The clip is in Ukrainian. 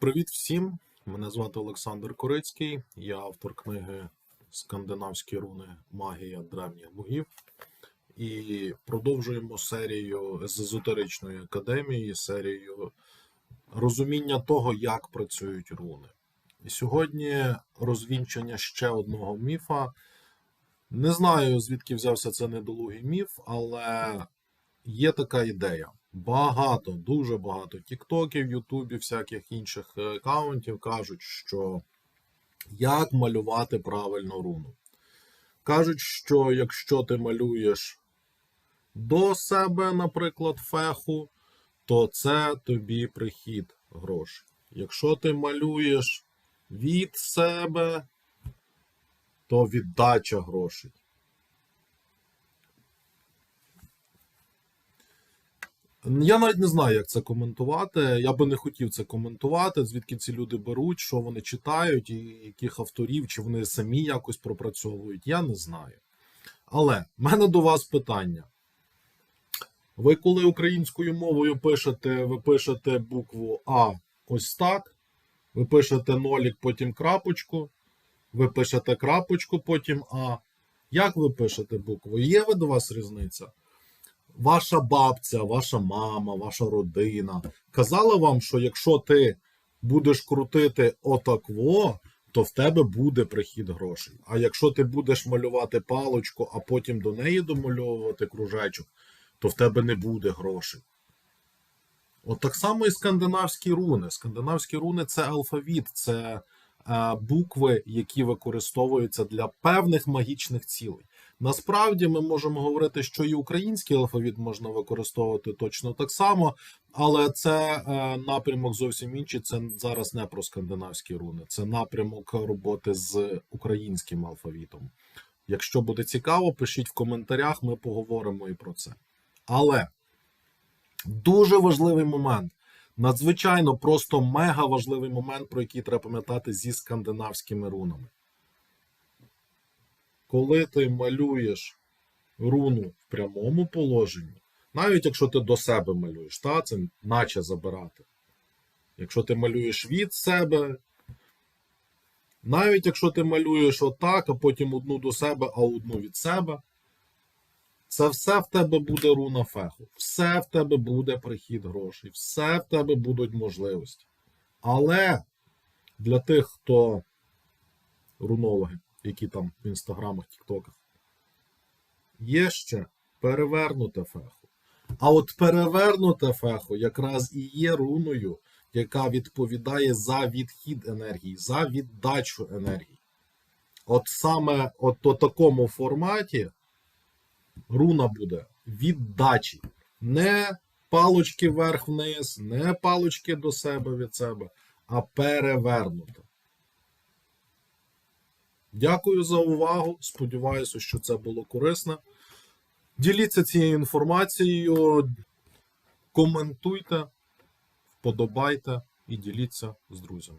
Привіт всім! Мене звати Олександр Корицький, я автор книги Скандинавські руни Магія древніх богів. І продовжуємо серію з езотеричної академії, серію розуміння того, як працюють руни. І сьогодні розвінчення ще одного міфа. Не знаю, звідки взявся це недолугий міф, але є така ідея. Багато, дуже багато тіктоків, ютубів, всяких інших е, аккаунтів кажуть, що як малювати правильно руну. Кажуть, що якщо ти малюєш до себе, наприклад, феху, то це тобі прихід грошей. Якщо ти малюєш від себе, то віддача грошей. Я навіть не знаю, як це коментувати. Я би не хотів це коментувати, звідки ці люди беруть, що вони читають, і яких авторів, чи вони самі якось пропрацьовують. Я не знаю. Але в мене до вас питання. Ви коли українською мовою пишете, ви пишете букву А ось так. Ви пишете нолік, потім крапочку. Ви пишете крапочку, потім А. Як ви пишете букву? Є ви до вас різниця? Ваша бабця, ваша мама, ваша родина казала вам, що якщо ти будеш крутити отакво, то в тебе буде прихід грошей. А якщо ти будеш малювати палочку, а потім до неї домальовувати кружечок, то в тебе не буде грошей. От так само і скандинавські руни. Скандинавські руни це алфавіт, це е, букви, які використовуються для певних магічних цілей. Насправді ми можемо говорити, що і український алфавіт можна використовувати точно так само, але це е, напрямок зовсім інший. Це зараз не про скандинавські руни, це напрямок роботи з українським алфавітом. Якщо буде цікаво, пишіть в коментарях, ми поговоримо і про це. Але дуже важливий момент. Надзвичайно просто мега важливий момент, про який треба пам'ятати зі скандинавськими рунами. Коли ти малюєш руну в прямому положенні, навіть якщо ти до себе малюєш, та, це наче забирати. Якщо ти малюєш від себе, навіть якщо ти малюєш отак, а потім одну до себе, а одну від себе, це все в тебе буде руна феху. Все в тебе буде прихід грошей, все в тебе будуть можливості. Але для тих, хто рунологи, які там в інстаграмах, тіктоках, є ще перевернуте феху. А от перевернуте феху якраз і є руною, яка відповідає за відхід енергії, за віддачу енергії. От саме от у такому форматі руна буде віддачі. Не палочки вверх-вниз, не палочки до себе від себе, а перевернуто. Дякую за увагу. Сподіваюся, що це було корисно. Діліться цією інформацією, коментуйте, вподобайте і діліться з друзями.